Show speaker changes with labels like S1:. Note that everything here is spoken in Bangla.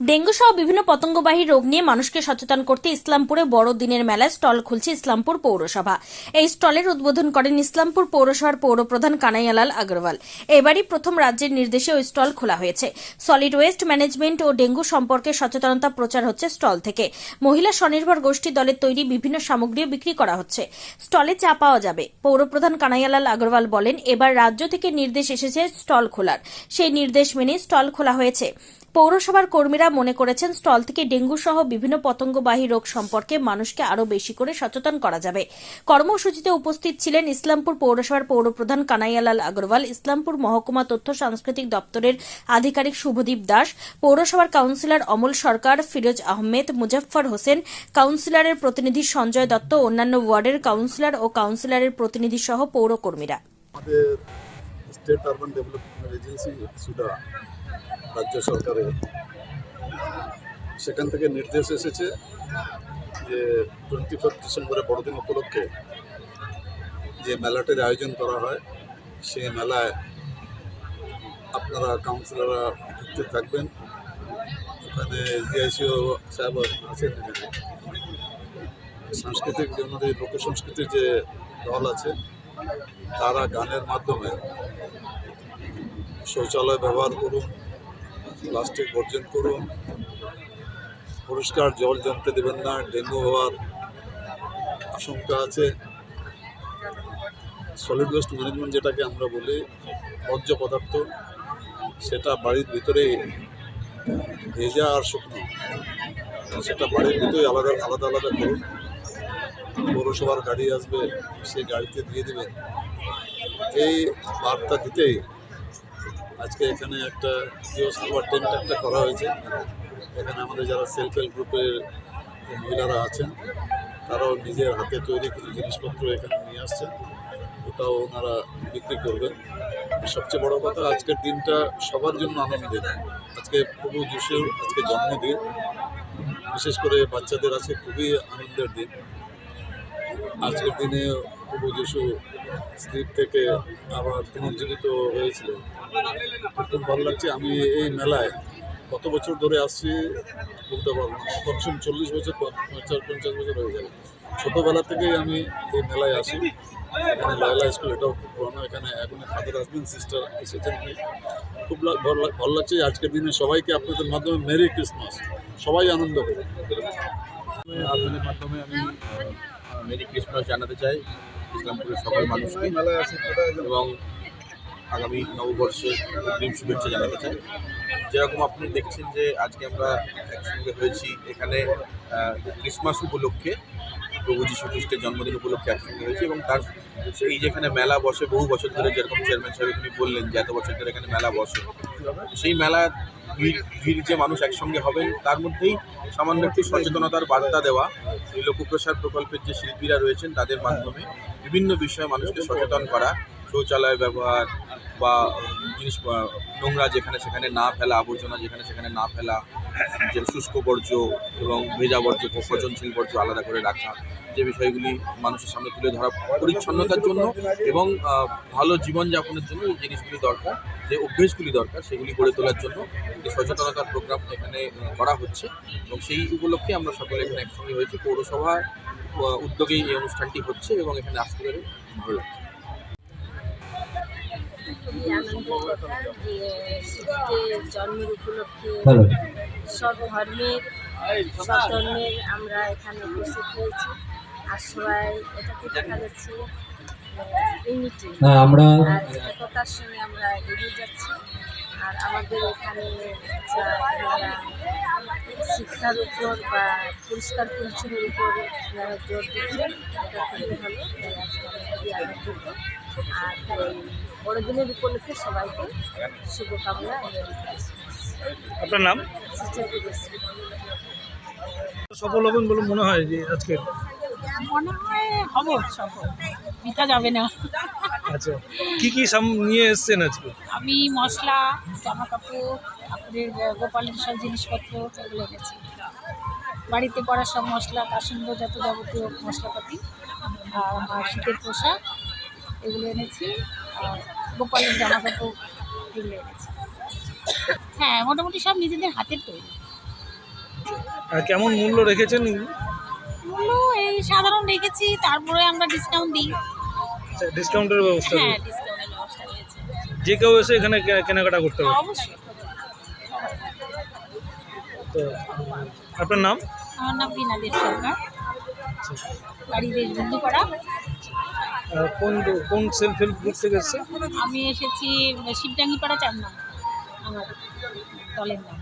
S1: ডেঙ্গু সহ বিভিন্ন পতঙ্গবাহী রোগ নিয়ে মানুষকে সচেতন করতে ইসলামপুরে বড় দিনের মেলায় স্টল খুলছে ইসলামপুর পৌরসভা। এই স্টলের উদ্বোধন করেন ইসলামপুর পৌরসভার পৌরপ্রধান কানাইয়ালাল আগরওয়াল। এবারই প্রথম রাজ্যের নির্দেশে ওই স্টল খোলা হয়েছে। সলিড ওয়েস্ট ম্যানেজমেন্ট ও ডেঙ্গু সম্পর্কে সচেতনতা প্রচার হচ্ছে স্টল থেকে। মহিলা স্বনির্ভর গোষ্ঠী দলের তৈরি বিভিন্ন সামগ্রীও বিক্রি করা হচ্ছে। স্টলে চা পাওয়া যাবে। পৌরপ্রধান কানাইয়ালাল আগরওয়াল বলেন, এবার রাজ্য থেকে নির্দেশ এসেছে স্টল খোলার। সেই নির্দেশ মেনে স্টল খোলা হয়েছে। পৌরসভার কর্মীরা মনে করেছেন স্টল থেকে ডেঙ্গু সহ বিভিন্ন পতঙ্গবাহী রোগ সম্পর্কে মানুষকে আরও বেশি করে সচেতন করা যাবে। কর্মসূচিতে উপস্থিত ছিলেন ইসলামপুর পৌরসভার পৌরপ্রধান কানাইয়ালাল আগরওয়াল, ইসলামপুর মহকুমা তথ্য সাংস্কৃতিক দপ্তরের আধিকারিক শুভদীপ দাস, পৌরসভার কাউন্সিলর অমল সরকার, ফিরোজ আহমেদ, মুজফফর হোসেন, কাউন্সিলরের প্রতিনিধি সঞ্জয় দত্ত, অন্যান্য ওয়ার্ডের কাউন্সিলর ও কাউন্সিলরের প্রতিনিধি সহ পৌরকর্মীরা।
S2: রাজ্য সরকারের সেখান থেকে নির্দেশ এসেছে যে টোয়েন্টি ফার্স্ট ডিসেম্বরে বড়দিন উপলক্ষে যে মেলাটির আয়োজন করা হয় সেই মেলায় আপনারা কাউন্সিলররা উপস্থিত থাকবেন। ওখানে এসডিআইসিও সাহেব আছেন এখানে। সাংস্কৃতিক যে আমাদের লোক সংস্কৃতির যে দল আছে, তারা গানের মাধ্যমে শৌচালয় ব্যবহার করুন প্লাস্টিক বর্জন করুন। পরিষ্কার জল জমতে দেবেন না, ডেঙ্গু হওয়ার আশঙ্কা আছে। সলিড ওয়েস্ট ম্যানেজমেন্ট যেটাকে আমরা বলি, বর্জ্য পদার্থ, সেটা বাড়ির ভিতরে ভেজা আর শুকনো। সেটা বাড়ির ভিতরেই আলাদা আলাদা আলাদা করুন। পৌরসভার গাড়ি আসবে, সেই গাড়িতে দিয়ে দেবেন। এই বার্তা দিতেই আজকে এখানে একটা বা টেন্ট একটা করা হয়েছে। এখানে আমাদের যারা সেলফ হেল্প গ্রুপের মহিলারা আছেন, তারাও নিজের হাতে তৈরি কিছু জিনিসপত্র এখানে নিয়ে আসছেন ওটাও ওনারা বিক্রি করবেন। সবচেয়ে বড় কথা, আজকের দিনটা সবার জন্য আনন্দের। আজকে প্রভু যিশুর আজকে জন্মদিন। বিশেষ করে বাচ্চাদের আছে খুবই আনন্দের দিন। আজকের দিনে প্রভু যিশু স্ক্রিপ্ট থেকে আবার পুনর্জীবিত হয়েছিলেন খুব ভালো লাগছে, আমি এই মেলায় কত বছর ধরে আসছি বলতে পারব কমসম চল্লিশ বছর পঞ্চাশ পঞ্চাশ বছর হয়ে যাবে ছোটোবেলা থেকেই আমি এই মেলায় আসি। এখানে লাইলা স্কুল, এটাও খুব পুরনো। এখানে এখন ফাদার হাজবেন্ড, সিস্টার এসেছেন। খুব ভালো লাগ- ভালো লাগছে। আজকের দিনে সবাইকে আপনাদের মাধ্যমে মেরি ক্রিসমাস। সবাই আনন্দ করুন।
S3: আপনাদের মাধ্যমে আমি মেরি ক্রিসমাস জানাতে চাই। ইসলামপুরের সকল মানুষকে এবং আগামী নববর্ষে অগ্রিম শুভেচ্ছা জানাতে চাই। যেরকম আপনি দেখছেন যে আজকে আমরা একসঙ্গে হয়েছি এখানে ক্রিসমাস উপলক্ষে প্রভু যীশু খ্রিস্টের জন্মদিন উপলক্ষে একসঙ্গে হয়েছে এবং তার সেই যেখানে মেলা বসে, বহু বছর ধরে যেরকম চেয়ারম্যান সাহেব তিনি বললেন যে এত বছর ধরে এখানে মেলা বসে, সেই মেলা ভিড় ভিড় যে মানুষ একসঙ্গে হবেন, তার মধ্যেই সামান্য একটু সচেতনতার বার্তা দেওয়া এই লোকপ্রসার প্রকল্পের যে শিল্পীরা রয়েছেন, তাদের মাধ্যমে বিভিন্ন বিষয়ে মানুষকে সচেতন করা শৌচালয় ব্যবহার বা জিনিস নোংরা যেখানে সেখানে না ফেলা, আবর্জনা যেখানে সেখানে না ফেলা, যে শুষ্ক বর্জ্য এবং ভেজা বর্জ্য পচনশীল বর্জ্য আলাদা করে রাখা, যে বিষয়গুলি মানুষের সামনে তুলে ধরা পরিচ্ছন্নতার জন্য এবং ভালো জীবনযাপনের জন্য এই জিনিসগুলি দরকার, যে অভ্যেসগুলি দরকার, সেগুলি গড়ে তোলার জন্য একটি সচেতনতার প্রোগ্রাম এখানে করা হচ্ছে এবং সেই উপলক্ষে আমরা সকলে এখানে একসঙ্গে হয়েছি। পৌরসভার উদ্যোগেই এই অনুষ্ঠানটি হচ্ছে এবং এখানে আসতে পেরে ভালো লাগছে।
S4: খুবই আনন্দের কথা যে শিশুদের জন্মের উপলক্ষে সব ধর্মের সব ধর্মের আমরা এখানে উপস্থিত হয়েছি। আর সবাই এটাকে দেখা যাচ্ছে ইউনিটি।
S5: হ্যাঁ, আমরা
S4: একতার সঙ্গে আমরা এগিয়ে যাচ্ছি। আর আমাদের এখানে শিক্ষার উপর বা পরিষ্কার পরিচ্ছন্নের উপর যারা জোর দিচ্ছেন এটা খুবই ভালো তাই আজকে আমরা খুবই আনন্দিত। আর এই বড়দিনের উপলক্ষে সবাইকে শুভকামনা
S6: আপনার নাম? সফল হবেন বলে মনে হয় যে আজকে?
S7: মনে হয় হব সফল। মিথ্যা যাবে না।
S6: আচ্ছা কি কি সাম নিয়ে এসেছেন আজকে?
S7: আমি মশলা জামা কাপড় ঠাকুরের গোপালের সব জিনিসপত্র এগুলো এনেছি। বাড়িতে পড়া সব মশলা সঙ্গে যত যাবতীয় মশলাপাতি আর আমার শীতের পোশাক এগুলো এনেছি আর গোপালের জামা কাপড় এগুলো এনেছি। হ্যাঁ মোটামুটি সব নিজেদের হাতের তৈরি।
S6: আর কেমন মূল্য রেখেছেন
S7: মূল্য এই সাধারণ রেখেছি তারপরে আমরা ডিসকাউন্ট দিই।
S6: আচ্ছা, ডিসকাউন্টের ব্যবস্থা
S7: হ্যাঁ ডিসকাউন্টের ব্যবস্থা রয়েছে।
S6: যে কেউ এসে এখানে কেনাকাটা করতে পারে।
S7: অবশ্যই।
S6: তো আপনার নাম?
S7: আমার নাম বিনা দেব সরকার। বাড়ি দেশবন্ধুপাড়া।
S6: আর কোন কোন সেলফ হেল্প গ্রুপ থেকে এসছে?
S7: আমি এসেছি শিবডাঙ্গিপাড়া চার নাম আমার দলের নাম।